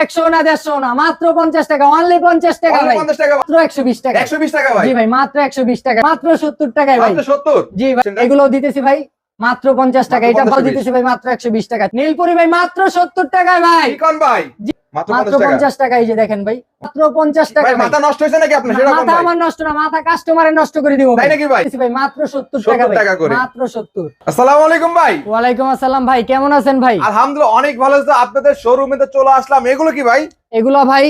একশো না দেড়শো না মাত্র পঞ্চাশ টাকা অনলি পঞ্চাশ টাকা ভাই। মাত্র একশো বিশ টাকা। 120 টাকা ভাই। জি ভাই মাত্র একশো বিশ টাকা। মাত্র সত্তর টাকায় ভাই। সত্তর? জি ভাই এগুলো দিতেছি ভাই। মাত্র পঞ্চাশ টাকা। এটা ফল 50 দিতেছি ভাই মাত্র একশো বিশ টাকা। নীলপুরি ভাই মাত্র সত্তর টাকায় ভাই। ভাই? মাত্র মাত্র 50 টাকা। পঞ্চাশ টাকা এই যে দেখেন ভাই। মাত্র পঞ্চাশ টাকা ভাই ভাই। মাথা নষ্ট হয়েছে নাকি আপনার? মাথা আমার নষ্ট না মাথা কাস্টমারে নষ্ট করে দিব তাই নাকি ভাই? ভাই মাত্র সত্তর টাকা করে। মাত্র সত্তর। আসসালামু আলাইকুম ভাই। ওয়ালাইকুম আসসালাম ভাই কেমন আছেন ভাই? আলহামদুলিল্লাহ অনেক ভালো আছে। আপনাদের শোরুমে তো চলে আসলাম। এগুলো কি ভাই? এগুলো ভাই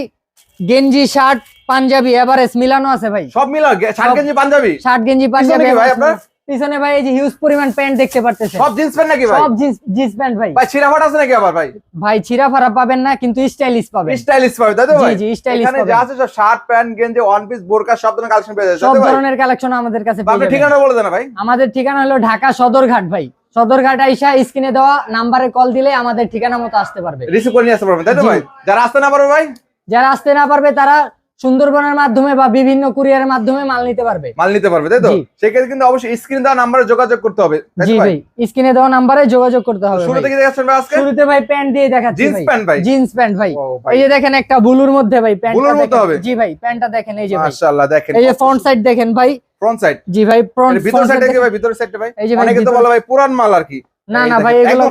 গেঞ্জি শার্ট পাঞ্জাবি এভারেজ মিলানো আছে ভাই। সব মিলা শার্ট গেঞ্জি পাঞ্জাবি? শার্ট গেঞ্জি পাঞ্জাবি ভাই আপনার? পিছনে ভাই এই যে হিউজ পরিমাণ প্যান্ট দেখতে পারতেছেন। সব জিন্স প্যান্ট নাকি ভাই? সব জিন্স জিন্স প্যান্ট ভাই। ভাই ছিড়াফাট আছে নাকি আবার ভাই? ভাই ছিঁড়া ফাড়া পাবেন না কিন্তু স্টাইলিশ পাবেন। স্টাইলিশ পাবে তাই তো জি ভাই? জি স্টাইলিশ এখানে যা আছে সব শার্ট প্যান্ট গেঞ্জি ওয়ান পিস বোরকা সব ধরনের কালেকশন পেয়ে যাচ্ছে সব ভাই? ধরনের কালেকশন আমাদের কাছে পেয়ে আপনার যাবেন। ঠিকানা বলে দেন ভাই। আমাদের ঠিকানা হলো ঢাকা সদরঘাট ভাই। সদরঘাট আইসা স্ক্রিনে দেওয়া নাম্বারে কল দিলে আমাদের ঠিকানা মতো আসতে পারবে। রিসিভ করে নিয়ে আসতে পারবেন তাই তো ভাই? যারা আসতে না পারবে ভাই? যারা আসতে না পারবে তারা সুন্দরবনের মাধ্যমে বা বিভিন্ন কুরিয়ারের মাধ্যমে মাল নিতে পারবে। মাল নিতে পারবে তাই তো? সেক্ষেত্রে কিন্তু অবশ্যই স্ক্রিন দেওয়া নাম্বারে যোগাযোগ করতে হবে জি ভাই? স্ক্রিনে দেওয়া নাম্বারে যোগাযোগ করতে হবে শুরু ভাই। থেকে দেখাচ্ছেন ভাই আজকে? শুরুতে ভাই প্যান্ট দিয়ে দেখাচ্ছি জিন্স প্যান্ট ভাই? জিন্স প্যান্ট ভাই। এই যে দেখেন একটা বুলুর মধ্যে ভাই প্যান্টটা বুলুর মধ্যে। হবে? জি ভাই প্যান্টটা দেখেন এই যে ভাই। মাশাআল্লাহ দেখেন। এই যে ফ্রন্ট সাইড দেখেন ভাই। ফ্রন্ট সাইড জি ভাই ফ্রন্ট ভিতর সাইডে কি ভাই ভিতর সাইডে ভাই। এই যে ভাই অনেকে তো বলে ভাই পুরান মাল আর কি। না না ভাই এগুলো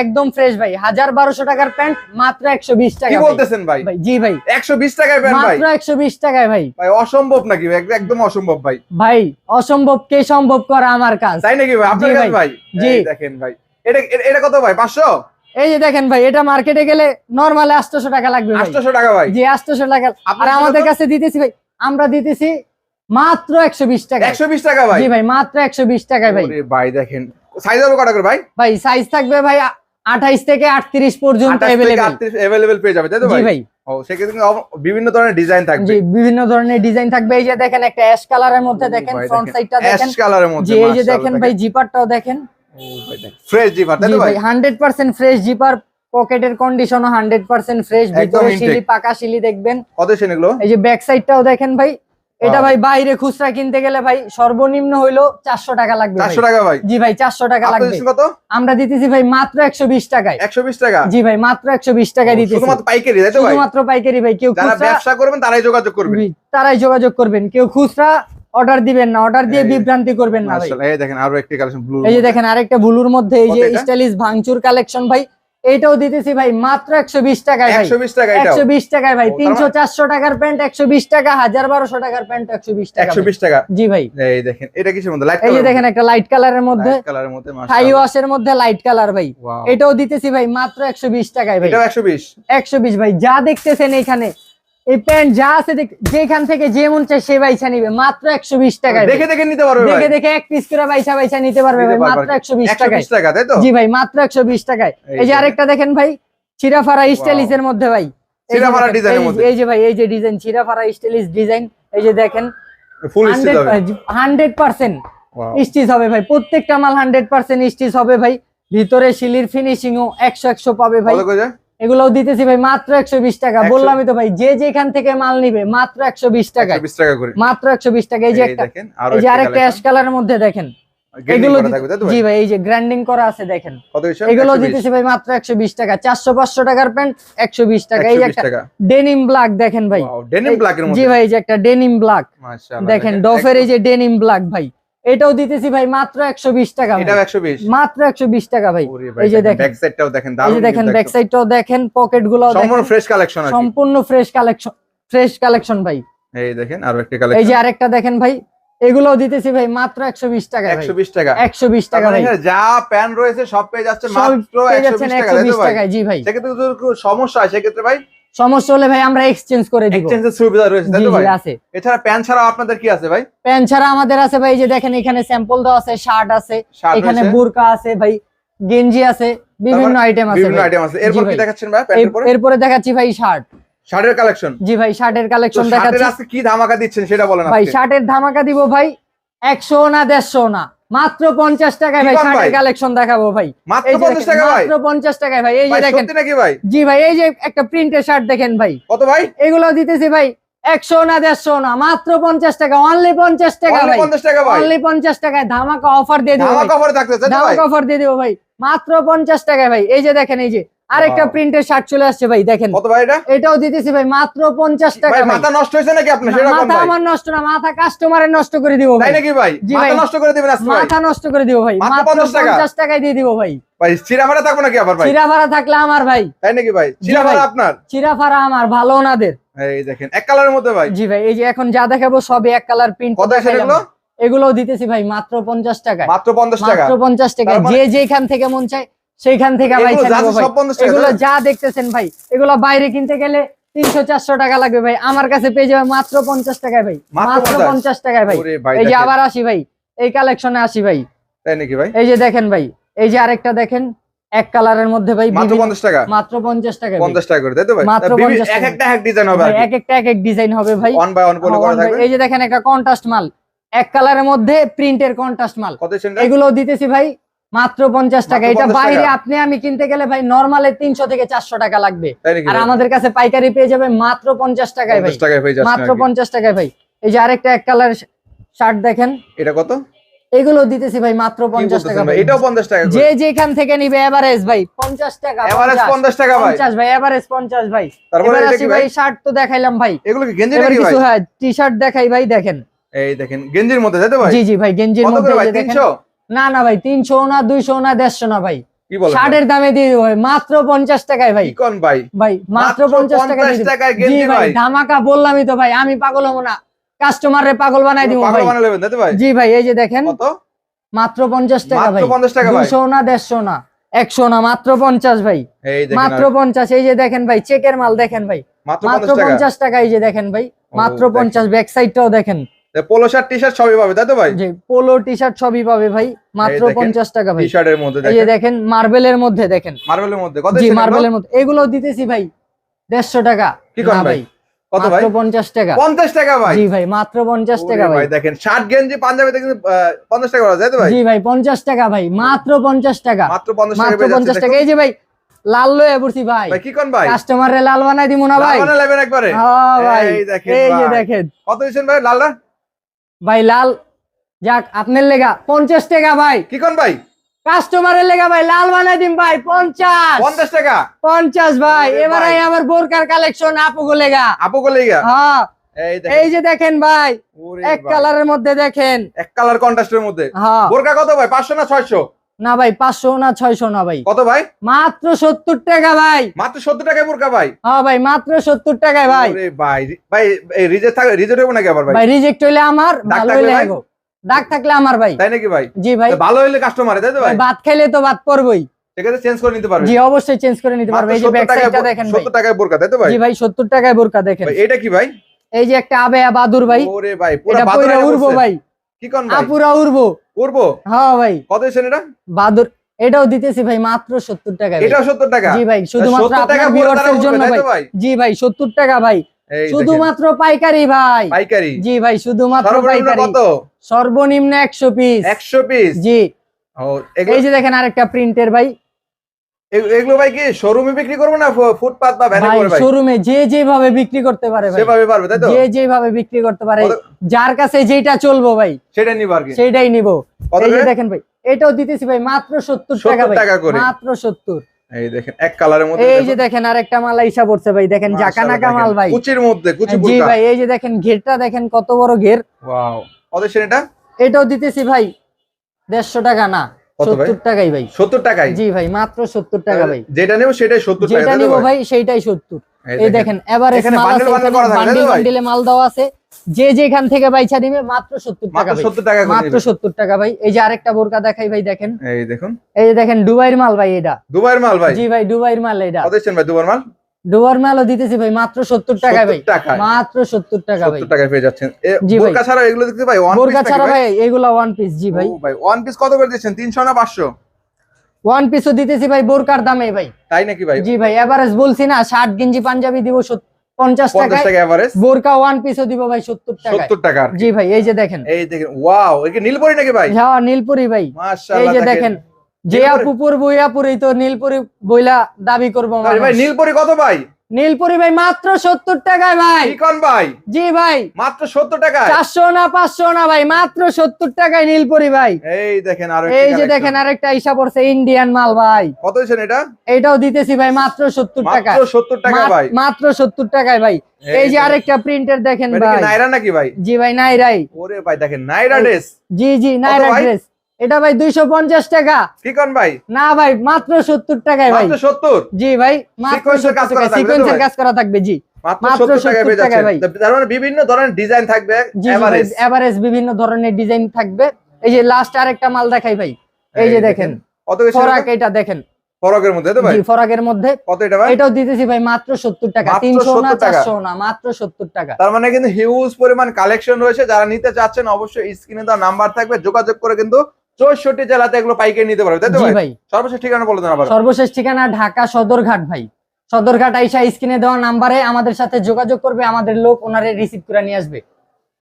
একদম ফ্রেশ ভাই? হাজার বারোশো টাকার প্যান্ট মাত্র একশো বিশ টাকা কি বলতেছেন ভাই? ভাই, জি ভাই। 120 টাকায় প্যান্ট ভাই? মাত্র একশো বিশ টাকায় ভাই। ভাই অসম্ভব নাকি? একদম অসম্ভব ভাই। ভাই অসম্ভব কে সম্ভব করা আমার কাজ? তাই নাকি ভাই? আপনার জি কাছে ভাই, জি। দেখেন ভাই। এটা এটা- কত ভাই? 500 এই যে দেখেন ভাই এটা মার্কেটে গেলে নর্মালি আটশোশো টাকা লাগবে ভাই। 800 টাকা ভাই? জি আটশোশো টাকা। আর আমাদের কাছে দিতেছি ভাই আমরা দিতেছি মাত্র একশো বিশ টাকা 120 টাকা ভাই? জি ভাই মাত্র একশো বিশ টাকায় ভাই। ভাই দেখেন সাইজ হবে কটা করে ভাই ভাই সাইজ থাকবে ভাই আঠাইশ থেকে আটত্রিশ পর্যন্ত 28 থেকে অ্যাভেলেবেল 38 अवेलेबल পেয়ে যাবে তাই তো জি ভাই ভাই ও সেক্ষেত্রে কিন্তু অব- বিভিন্ন ধরনের ডিজাইন থাকবে জি বিভিন্ন ধরনের ডিজাইন থাকবে এই যে দেখেন একটা অ্যাশ কালারের মধ্যে দেখেন ফ্রন্ট সাইডটা দেখেন অ্যাশ কালারের মধ্যে জি এই যে দেখেন ভাই জিপারটাও দেখেন ফ্রেশ জিপার তাই জি তো ভাই ভাই হান্ড্রেড পার্সেন্ট ফ্রেশ জিপার পকেটের কন্ডিশনও হান্ড্রেড পার্সেন্ট ফ্রেশ একদম ভিতরে intake। শিলি পাকা শিলি দেখবেন কত সেন এগুলো এই যে ব্যাক সাইডটাও দেখেন ভাই এটা ভাই বাইরে খুচরা কিনতে গেলে ভাই সর্বনিম্ন হইল চারশো টাকা লাগবে। 400 টাকা ভাই? জি ভাই চারশো টাকা লাগবে। কত? আমরা দিতেছি ভাই মাত্র একশো বিশ টাকায়। 120 টাকা? জি ভাই মাত্র একশো বিশ টাকায় দিতেছি। শুধুমাত্র পাইকারি ভাই? শুধুমাত্র পাইকারি ভাই কেউ ব্যবসা করবেন তারাই যোগাযোগ করবেন। তারাই যোগাযোগ করবেন। কেউ খুচরা অর্ডার দিবেন না অর্ডার দিয়ে বিভ্রান্তি করবেন না ভাই। এই দেখেন আরও একটি কালেকশন ব্লু এই যে দেখেন আরেকটা বুলুর মধ্যে এই যে স্টাইলিশ ভাঙচুর কালেকশন ভাই এইটাও দিতেছি ভাই মাত্র একশো বিশ টাকায় একশো বিশ টাকা একশো বিশ টাকায় ভাই তিনশো চারশো টাকার প্যান্ট একশো বিশ টাকা হাজার বারোশো টাকার প্যান্ট একশো বিশ টাকা একশো বিশ টাকা। জি ভাই। এই দেখেন এটা কিসের মধ্যে? এই যে দেখেন একটা লাইট কালারের মধ্যে কালারের মধ্যে থাই ওয়াশের মধ্যে লাইট কালার ভাই। এটাও দিতেছি ভাই মাত্র একশো বিশ টাকায় ভাই। একশো বিশ? একশো বিশ ভাই যা দেখতেছেন এখানে এই প্যান্ট যা আছে যেখান থেকে যে মন চায় সে বাইছা নিবে। মাত্র একশো বিশ টাকায় দেখে দেখে নিতে পারবে দেখে দেখে এক পিস করে বাইছা বাইছা নিতে পারবে ভাই মাত্র একশো বিশ টাকায়। 120 টাকা তাই তো? জি ভাই মাত্র একশো বিশ টাকায়। এই যে আরেকটা দেখেন ভাই চিরাফারা স্টাইলিশ এর মধ্যে ভাই। এই যে ভাই এই যে ডিজাইন চিরাফারা স্টাইলিশ ডিজাইন এই যে দেখেন হান্ড্রেড পার্সেন্ট স্টিচ হবে। ভাই। প্রত্যেকটা মাল হান্ড্রেড পার্সেন্ট স্টিচ হবে ভাই। ভিতরে শিলির ফিনিশিং ও একশো একশো পাবে ভাই? এগুলোও দিতেছি ভাই মাত্র একশো বিশ টাকা। 120 বললামই তো ভাই যে যেখান থেকে মাল নিবে মাত্র একশো বিশ টাকায়। 120 টাকা মাত্র একশো বিশ টাকা। এই যে একটা এই যে আরেকটা অ্যাশ কালারের মধ্যে দেখেন। এগুলো জি ভাই? ভাই এই যে গ্র্যান্ডিং করা আছে দেখেন। এগুলো দিতেছি ভাই মাত্র একশো বিশ টাকা। চারশো পাঁচশো টাকার প্যান্ট একশো বিশ টাকা। এই যে একটা ডেনিম ব্ল্যাক দেখেন ভাই। ডেনিম ব্ল্যাক জি ভাই এই যে একটা ডেনিম ব্ল্যাক দেখেন ডফের এই যে ডেনিম ব্ল্যাক ভাই। এটাও দিতেছি ভাই মাত্র একশো বিশ টাকা ভাই। এটাও 120 মাত্র একশো বিশ টাকা ভাই। এই যে দেখেন ব্যাক সাইডটাও দেখেন এই যে দেখেন ব্যাক সাইডটাও দেখেন পকেটগুলো সম্পূর্ণ ফ্রেশ কালেকশন আছে সম্পূর্ণ ফ্রেশ কালেকশন ফ্রেশ কালেকশন ভাই। এই দেখেন আরও একটা কালেকশন এই যে আরেকটা দেখেন ভাই এগুলোও দিতেছি ভাই মাত্র একশো বিশ টাকা ভাই। 120 টাকা। একশো বিশ তার টাকা মানে ভাই। যা প্যান রয়েছে সব পেয়ে যাচ্ছে মাত্র 120 টাকা একশো বিশ তো জি ভাই। সেক্ষেত্রে সমস্যা হয় সেক্ষেত্রে ভাই সমস্যা হলে ভাই আমরা এক্সচেঞ্জ করে দিব। এক্সচেঞ্জের সুবিধা রয়েছে তাই তো ভাই? আছে। এছাড়া প্যান ছাড়া আপনাদের কি আছে ভাই? প্যান্ট ছাড়া আমাদের আছে ভাই যে দেখেন এখানে স্যাম্পল দেওয়া আছে শার্ট আছে এখানে বুরকা আছে ভাই গেঞ্জি আছে বিভিন্ন আইটেম আছে বিভিন্ন আইটেম আছে। এরপর কি দেখাচ্ছেন ভাই প্যান্টের পরে এরপরে দেখাচ্ছি ভাই শার্ট শার্টের কালেকশন জি ভাই শার্টের কালেকশন দেখাচ্ছি। আজকে কি ধামাকা দিচ্ছেন সেটা বলেন ভাই শার্টের ধামাকা দিব ভাই একশো না দেড়শো না। মাত্র পঞ্চাশ টাকায় ভাই শার্টের কালেকশন দেখাবো ভাই। মাত্র এই 50 টাকা ভাই? মাত্র টাকায় ভাই এই যে দেখেন। সত্যি নাকি ভাই? জি ভাই এই যে একটা প্রিন্টের শার্ট দেখেন ভাই। কত ভাই? এগুলো দিতেছি ভাই একশো না দেড়শো না মাত্র পঞ্চাশ টাকা অনলি পঞ্চাশ টাকা ভাই। 50 টাকা ভাই? অনলি পঞ্চাশ টাকায় ধামাকা অফার দিয়ে দিব ধামাকা অফারে থাকতেছে ভাই ধামাকা অফার দিয়ে দিব ভাই মাত্র পঞ্চাশ টাকায় ভাই। এই যে দেখেন এই যে আরেকটা. প্রিন্টের শার্ট চলে আসছে ভাই দেখেন। কত ভাই এটা? এটাও দিতেছি ভাই মাত্র পঞ্চাশ টাকা ভাই ভাই। মাথা নষ্ট হয়েছে নাকি আপনার? না, মাথা আমার নষ্ট না মাথা কাস্টমারের নষ্ট করে দিব ভাই। নাকি ভাই? মাথা নষ্ট করে দিবেন আজকে মাথা নষ্ট করে দিব ভাই। মাত্র 50 টাকায় দিয়ে দিব ভাই। ভাই চিরা ভাড়া থাকব নাকি আবার ভাই? চিরা থাকলে আমার ভাই। তাই নাকি আপনার? চিরা ভাড়া আমার ভালো ওনাদের। এই দেখেন এক কালারের মধ্যে ভাই। জি ভাই এই যে এখন যা দেখাবো সবই এক কালার প্রিন্ট কত আছে এগুলো? দিতেছি ভাই মাত্র পঞ্চাশ টাকায়। মাত্র পঞ্চাশ টাকা। মাত্র পঞ্চাশ টাকা মানে- যে যেখান থেকে মন চায় সেইখান থেকে ভাই। এগুলো যা 50 দেখতেছেন ভাই এগুলো বাইরে কিনতে গেলে তিনশো চারশো টাকা লাগবে ভাই। আমার কাছে পেয়ে যাবে মাত্র পঞ্চাশ টাকায় ভাই। মাত্র 50 পঞ্চাশ? টাকায় ভাই। এই যে আবার আসি ভাই এই কালেকশনে আসি ভাই। তাই নাকি ভাই? এই যে দেখেন ভাই এই যে আরেকটা দেখেন এক কালারের মধ্যে ভাই মাত্র বিভিন্ন- পঞ্চাশ টাকা? মাত্র পঞ্চাশ টাকা ভাই। পঞ্চাশ টাকা করে তাই তো ভাই? মাত্র তা বিভি- 50 এক। একটা এক ডিজাইন হবে এক একটা এক এক ডিজাইন হবে ভাই। ওয়ান বাই ওয়ান করে করা থাকবে? এই যে দেখেন একটা কন্ট্রাস্ট মাল এক কালারের মধ্যে প্রিন্টের কন্ট্রাস্ট মাল। কত সেন্টার? এগুলো দিতেছি ভাই মাত্র পঞ্চাশ টাকা। এটা বাইরে আপনি আমি কিনতে গেলে ভাই নর্মালে তিনশো থেকে চারশো টাকা লাগবে। আর আমাদের কাছে পাইকারি পেয়ে যাবে মাত্র পঞ্চাশ টাকায় ভাই। মাত্র পঞ্চাশ টাকায় ভাই। এই যে আরেকটা এক কালার শার্ট দেখেন। এটা কত? এগুলো দিতেছি ভাই মাত্র পঞ্চাশ টাকা এটাও পঞ্চাশ টাকা যে যেখান থেকে নিবে এভারেজ ভাই পঞ্চাশ টাকা এভারেজ পঞ্চাশ। টাকা পঞ্চাশ ভাই এভারেজ পঞ্চাশ ভাই। তারপরে আসি ভাই? শার্ট তো দেখাইলাম ভাই। এগুলো গেঞ্জি ভাই? হ্যাঁ টি শার্ট দেখাই ভাই দেখেন। এই দেখেন গেঞ্জির মধ্যে জি জি ভাই গেঞ্জির মধ্যে 300 না না ভাই তিনশো না দুইশো না দেড়শো না ভাই। শার্টের দামে দিয়ে দেবো ভাই মাত্র পঞ্চাশ টাকায় ভাই। কোন ভাই? ভাই মাত্র পঞ্চাশ টাকা 50 টাকায় ভাই। ধামাকা বললামই তো ভাই আমি পাগল হব না। কাস্টমারে পাগল বানাই দিব ভাই। জি ভাই এই যে দেখেন মাত্র পঞ্চাশ টাকা ভাই। দুশো না দেড়শো না একশো না মাত্র পঞ্চাশ ভাই। মাত্র পঞ্চাশ এই যে দেখেন ভাই চেকের মাল দেখেন ভাই। মাত্র মাত্র পঞ্চাশ টাকা। এই যে দেখেন ভাই মাত্র পঞ্চাশ ব্যাক সাইডটাও দেখেন। পোলো শার্ট টি শার্ট সবই পাবে তাই তো ভাই? পোলো টি শার্ট সবই পাবে ভাই মাত্র দেখেন, পঞ্চাশ টাকা ভাই। টি শার্টের মধ্যে এই দেখেন। দেখেন মার্বেলের মধ্যে দেখেন। মার্বেলের মধ্যে কত জি মার্বেলের মধ্যে। এগুলো দিতেছি ভাই দেড়শো টাকা। কি ভাই? কত ভাই? পঞ্চাশ টাকা। পঞ্চাশ টাকা ভাই? জি ভাই মাত্র পঞ্চাশ ওরে টাকা ভাই। দেখেন শার্ট গেঞ্জি আহ, পঞ্চাশ টাকা পাওয়া যায় তো ভাই? জি ভাই পঞ্চাশ টাকা ভাই মাত্র পঞ্চাশ টাকা। মাত্র পঞ্চাশ টাকা মাত্র এই যে ভাই লাল লয়ে পড়ছি ভাই। ভাই কি কোন ভাই? কাস্টমারে লাল বানাই দিব না ভাই? লাল নেবেন একবারে। হ্যাঁ ভাই এই দেখেন এই যে দেখেন। কত দিচ্ছেন ভাই লালটা? ভাই লাল। যাক আপনার লেগা পঞ্চাশ টাকা ভাই। কি কোন ভাই? কাস্টমারের লেগা ভাই লাল বানাই দিন ভাই পঞ্চাশ। পঞ্চাশ টাকা? পঞ্চাশ ভাই। এবার আমার বোরকার কালেকশন আপু লেগা। আপু লেগা? হ্যাঁ। এই এই যে দেখেন ভাই এক কালারের মধ্যে দেখেন। এক কালার কন্ট্রাস্টের মধ্যে। হ্যাঁ। বোরকা কত ভাই? পাঁচশো না ছয়শো? না ভাই পাঁচশো না ছয়শো না ভাই। কত ভাই? মাত্র সত্তর টাকা ভাই। মাত্র সত্তর টাকায় বোরকা ভাই? হ্যাঁ ভাই মাত্র সত্তর টাকায় ভাই। ভাই ভাই রিজেক্ট থাকে রিজেক্ট হবে নাকি আবার ভাই? রিজেক্ট হইলে আমার দাগ ভালো থাকলে হইলে ভাই? দাগ থাকলে আমার ভাই। তাই নাকি ভাই? জি ভাই। ভালো হইলে কাস্টমার তাই তো ভাই? ভাত খাইলে তো ভাত পড়বই সেক্ষেত্রে চেঞ্জ করে নিতে পারবে। জি অবশ্যই চেঞ্জ করে নিতে পারবে। এই যে ব্যাক সাইডটা দেখেন ভাই। সত্তর টাকায় বোরকা তাই তো ভাই? জি ভাই সত্তর টাকায় বোরকা দেখেন। এটা কি ভাই? এই যে একটা আবেয়া বাদুর ভাই। ওরে ভাই পুরো এটা বাদর পয়রা উড়বো ভাই। কি কোন ভাই? আপুরা উড়বো। উড়বো? হ্যাঁ ভাই। কত এটা? বাদর এটাও দিতেছি ভাই মাত্র সত্তর টাকা সত্তর টাকা? জি ভাই শুধুমাত্র আপনার জন্য ভাই। জি ভাই সত্তর টাকা ভাই। শুধুমাত্র পাইকারি ভাই। পাইকারি। জি ভাই শুধুমাত্র সর্বনিম্ন পাইকারি। সর্বনিম্ন একশো পিস একশো পিস জি। এই যে দেখেন আরেকটা প্রিন্টের ভাই। এগুলো ভাই কি শোরুমে বিক্রি করব না ফুটপাত বা ভ্যানে ভাই করে ভাই? শোরুমে যে যেভাবে বিক্রি করতে পারে ভাই। সেভাবে পারবে তাই তো? যে যেভাবে বিক্রি করতে পারে যার কাছে যেটা চলবো ভাই সেটা নিব আর কি। সেইটাই নিব। এই যে দেখেন ভাই এটাও দিতেছি ভাই মাত্র সত্তর টাকা 70 ভাই টাকা করে। মাত্র সত্তর। এই দেখেন এক কালারের মধ্যে এই যে দেখেন আরেকটা মাল আইসা পড়ছে ভাই দেখেন জাকানাকা মাল ভাই। কুচির মধ্যে কুচি জি ভাই এই যে দেখেন ঘেরটা দেখেন কত বড় ঘের। ওয়াও। কত এটা এটাও দিতেছি ভাই দেড়শো টাকা না। কত ভাই? সত্তর টাকাই ভাই। সত্তর টাকায় জি ভাই মাত্র সত্তর টাকা ভাই। যেটা নেব সেটাই সত্তর টাকা যেটা তাই ভাই? ভাই সেইটাই এই দেখেন। এভারেজ মাল আছে বান্ডিল? বান্ডিলে মাল যে যেখান থেকে বাইছা দিবে মাত্র টাকা মাত্র ভাই। সত্তর টাকা মাত্র ভাই। এই যে আরেকটা বোরকা দেখাই ভাই দেখেন। এই দেখুন। এই যে দেখেন দুবাইয়ের মাল ভাই এটা। দুবাইয়ের মাল ভাই? জি ভাই দুবাইয়ের মাল এটা। কত ভাই মাল? মালও দিতেছি ভাই মাত্র সত্তর টাকায় ভাই। মাত্র সত্তর টাকা ভাই। টাকায় পেয়ে যাচ্ছেন। বোরকা ছাড়া এগুলো দেখতে ভাই ওয়ান বোরকা ছাড়া ভাই? এগুলা ওয়ান পিস জি ভাই। ভাই ওয়ান পিস কত করে দিচ্ছেন? তিনশো না পাঁচশো? ওয়ান পিসও দিতেছি ভাই বোরকার দামে ভাই। তাই নাকি ভাই? জি ভাই এভারেজ বলছি না ষাট গেঞ্জি পাঞ্জাবি দিব সত- পঞ্চাশ পঞ্চাশ টাকা এভারেজ বোরকা ওয়ান পিসও দিব ভাই সত্তর টাকায়। সত্তর টাকা জি ভাই এই যে দেখেন। এই দেখেন ওয়াও নীলপরি নাকি ভাই? হ্যাঁ নীলপুরি ভাই। এই যে দেখেন যে আপুপুর বইয়াপুরি তো নীলপুরি বইলা দাবি করব ভাই নীলপরি কত ভাই? নীলপুরি ভাই মাত্র সত্তর টাকায় ভাই। কন ভাই? জি ভাই। মাত্র সত্তর টাকায়? চারশো না পাঁচশো না ভাই মাত্র সত্তর টাকায় নীলপুরি ভাই। এই দেখেন আরও এই যে দেখেন আরেকটা ইসা পড়ছে ইন্ডিয়ান মাল ভাই। কত এটা? এইটাও দিতেছি ভাই মাত্র সত্তর টাকা সত্তর টাকা ভাই। মাত্র সত্তর টাকায় ভাই। এই যে আরেকটা প্রিন্টের দেখেন ভাই। নাইরা নাকি ভাই? জি ভাই নাইরাই। ওরে ভাই দেখেন নাইরা ড্রেস জি জি নাইরা? ড্রেস এটা ভাই দুইশো পঞ্চাশ টাকা। কি কন ভাই? না ভাই মাত্র সত্তর টাকায় ভাই। সত্তর? জি ভাই মাত্র কাজ করা থাকবে সিকোয়েন্সের কাজ করা থাকবে জি। মাত্র মাত্র সত্তর টাকায় 70 পেয়ে টাকায় ভাই। যাচ্ছেন তার বিভিন্ন ধরনের ডিজাইন থাকবে এভারেজ এভারেজ বিভিন্ন ধরনের ডিজাইন থাকবে। এই যে লাস্ট আরেকটা মাল দেখাই ভাই। এই যে দেখেন কত ফরাক এটা দেখেন। ফরকের মধ্যে তো ভাই? জি ফরাকের মধ্যে। কত এটা ভাই? এটাও দিতেছি ভাই মাত্র সত্তর টাকা। মাত্র তিনশো না 70 না মাত্র সত্তর টাকা। তার মানে কিন্তু হিউজ পরিমাণ কালেকশন রয়েছে। যারা নিতে চাচ্ছেন অবশ্যই স্ক্রিনে দেওয়া নাম্বার থাকবে। যোগাযোগ করে কিন্তু চৌষট্টি জেলাতে এগুলো পাইকারি নিতে পারবে তাই তো ভাই? সর্বশেষ ঠিকানা বলে দেন আবার সর্বশেষ ঠিকানা ঢাকা সদরঘাট ভাই। সদরঘাট আইসা স্ক্রিনে দেওয়া নাম্বারে আমাদের সাথে যোগাযোগ করবে আমাদের লোক ওনারে রিসিভ করে নিয়ে আসবে।